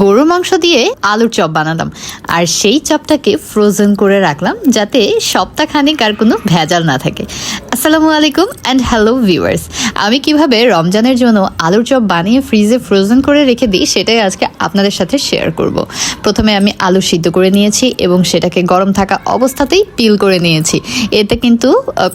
গরুর মাংস দিয়ে আলুর চপ বানালাম। আর সেই চপটাকে ফ্রোজেন করে রাখলাম যাতে সপ্তাহখানিক আর কোনো ভেজাল না থাকে। আসসালামু আলাইকুম অ্যান্ড হ্যালো ভিউয়ার্স আমি কীভাবে রমজানের জন্য আলুর চপ বানিয়ে ফ্রিজে ফ্রোজেন করে রেখে দিই সেটাই আজকে আপনাদের সাথে শেয়ার করব। প্রথমে আমি আলু সিদ্ধ করে নিয়েছি এবং সেটাকে গরম থাকা অবস্থাতেই পিল করে নিয়েছি। এতে কিন্তু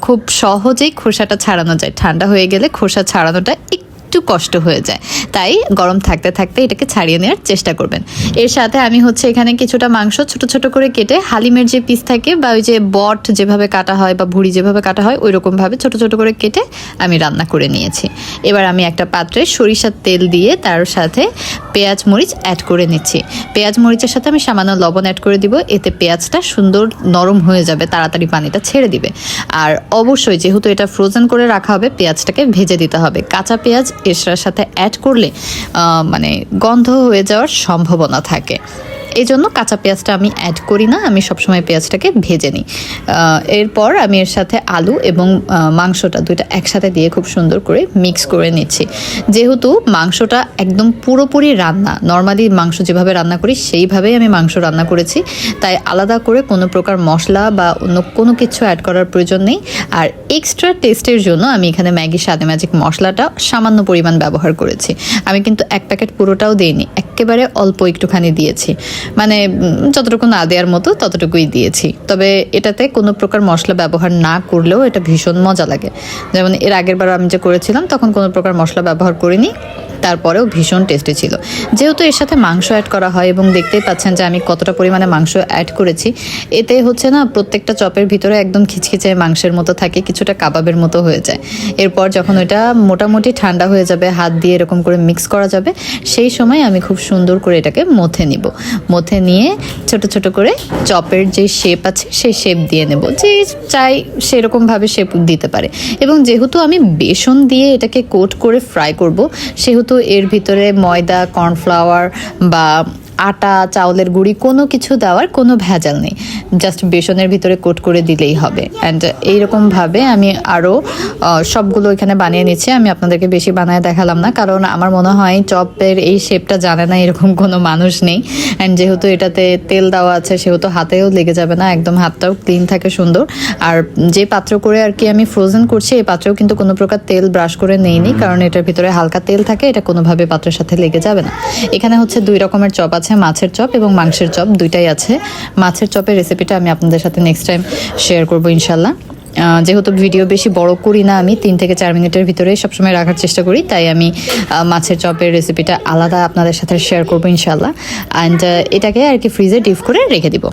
খুব সহজেই খোসাটা ছাড়ানো যায়। ঠান্ডা হয়ে গেলে খোসা ছাড়ানোটা একটু কষ্ট হয়ে যায়। তাই গরম থাকতে থাকতে এটাকে ছাড়িয়ে নেওয়ার চেষ্টা করবেন। এর সাথে আমি হচ্ছে এখানে কিছুটা মাংস ছোট ছোট করে কেটে হালিমের যে পিস থাকে বা ওই যে বট যেভাবে কাটা হয় বা ভুড়ি যেভাবে কাটা হয় ওই রকমভাবে ছোট ছোট করে কেটে আমি রান্না করে নিয়েছি। এবার আমি একটা পাত্রে সরিষার তেল দিয়ে তার সাথে পেঁয়াজ, মরিচ অ্যাড করে নিচ্ছি। পেঁয়াজ, মরিচের সাথে আমি সামান্য লবণ অ্যাড করে দিব, এতে পেঁয়াজটা সুন্দর নরম হয়ে যাবে, তাড়াতাড়ি পানিটা ছেড়ে দিবে। আর অবশ্যই যেহেতু এটা ফ্রোজেন করে রাখা হবে, পেঁয়াজটাকে ভেজে দিতে হবে। কাঁচা পেঁয়াজ এসরার সাথে অ্যাড করলে মানে গন্ধ হয়ে যাওয়ার সম্ভাবনা থাকে। এই জন্য কাঁচা পেঁয়াজটা আমি অ্যাড করি না, আমি সবসময় পেঁয়াজটাকে ভেজে নিই। এরপর আমি এর সাথে আলু এবং মাংসটা দুইটা একসাথে দিয়ে খুব সুন্দর করে মিক্স করে নিচ্ছি। যেহেতু মাংসটা একদম পুরোপুরি রান্না নর্মালি মাংস যেভাবে রান্না করি, সেইভাবেই আমি মাংস রান্না করেছি। তাই আলাদা করে কোনো প্রকার মশলা বা অন্য কোনো কিছু অ্যাড করার প্রয়োজন নেই। আর এক্সট্রা টেস্টের জন্য আমি এখানে ম্যাগি সাদে ম্যাজিক মশলাটা সামান্য পরিমাণ ব্যবহার করেছি। আমি কিন্তু এক প্যাকেট পুরোটাও দিইনি একেবারে অল্প একটুখানি দিয়েছি। মানে যতটুকু না দেওয়ার মতো ততটুকুই দিয়েছি। তবে এটাতে কোনো প্রকার মশলা ব্যবহার না করলেও এটা ভীষণ মজা লাগে। যেমন এর আগের বার আমি যে করেছিলাম, তখন কোনো প্রকার মশলা ব্যবহার করিনি। তারপরেও ভীষণ টেস্টি ছিল। যেহেতু এর সাথে মাংস অ্যাড করা হয় এবং দেখতেই পাচ্ছেন যে আমি কতটা পরিমাণে মাংস অ্যাড করেছি, এতে হচ্ছে না প্রত্যেকটা চপের ভিতরে একদম খিচখিচে মাংসের মতো থাকে, কিছুটা কাবাবের মতো হয়ে যায়। এরপর যখন ওটা মোটামুটি ঠান্ডা হয়ে যাবে, হাত দিয়ে এরকম করে মিক্স করা যাবে, সেই সময় আমি খুব সুন্দর করে এটাকে মথে নিব। মথে নিয়ে ছোট ছোট করে চপের যে শেপ আছে, সেই শেপ দিয়ে নেব। যে চাই সেরকমভাবে শেপ দিতে পারে। এবং যেহেতু আমি বেসন দিয়ে এটাকে কোট করে ফ্রাই করব, সেহেতু এর ভিতরে ময়দা কর্নফ্লাওয়ার বা আটা, চাউলের গুঁড়ি, কোনো কিছু দেওয়ার কোনো ভেজাল নেই। জাস্ট বেসনের ভিতরে কোট করে দিলেই হবে। অ্যান্ড এইরকমভাবে আমি আরও সবগুলো এখানে বানিয়ে নিচ্ছি। আমি আপনাদেরকে বেশি বানায় দেখালাম না, কারণ আমার মনে হয় চপের এই শেপটা জানে না, এরকম কোনো মানুষ নেই। অ্যান্ড যেহেতু এটাতে তেল দেওয়া আছে, সেহেতু হাতেও লেগে যাবে না। একদম হাতটাও ক্লিন থাকে সুন্দর। আর যে পাত্র করে আর কি আমি ফ্রোজেন করছি, এই পাত্রেও কিন্তু কোনো প্রকার তেল ব্রাশ করে নেইনি, কারণ এটার ভিতরে হালকা তেল থাকে, এটা কোনোভাবে পাত্রের সাথে লেগে যাবে না। এখানে হচ্ছে দুই রকমের চপ আছে মাছের চপ এবং মাংসের চপ, দুইটাই আছে। মাছের চপের রেসিপিটা আমি আপনাদের সাথে নেক্সট টাইম শেয়ার করব ইনশাল্লাহ যেহেতু ভিডিও বেশি বড় করি না আমি, তিন থেকে চার মিনিটের ভিতরে সবসময় রাখার চেষ্টা করি, তাই আমি মাছের চপের রেসিপিটা আলাদা আপনাদের সাথে শেয়ার করব ইনশাল্লাহ অ্যান্ড এটাকে আর কি ফ্রিজে ডিপ করে রেখে দিব।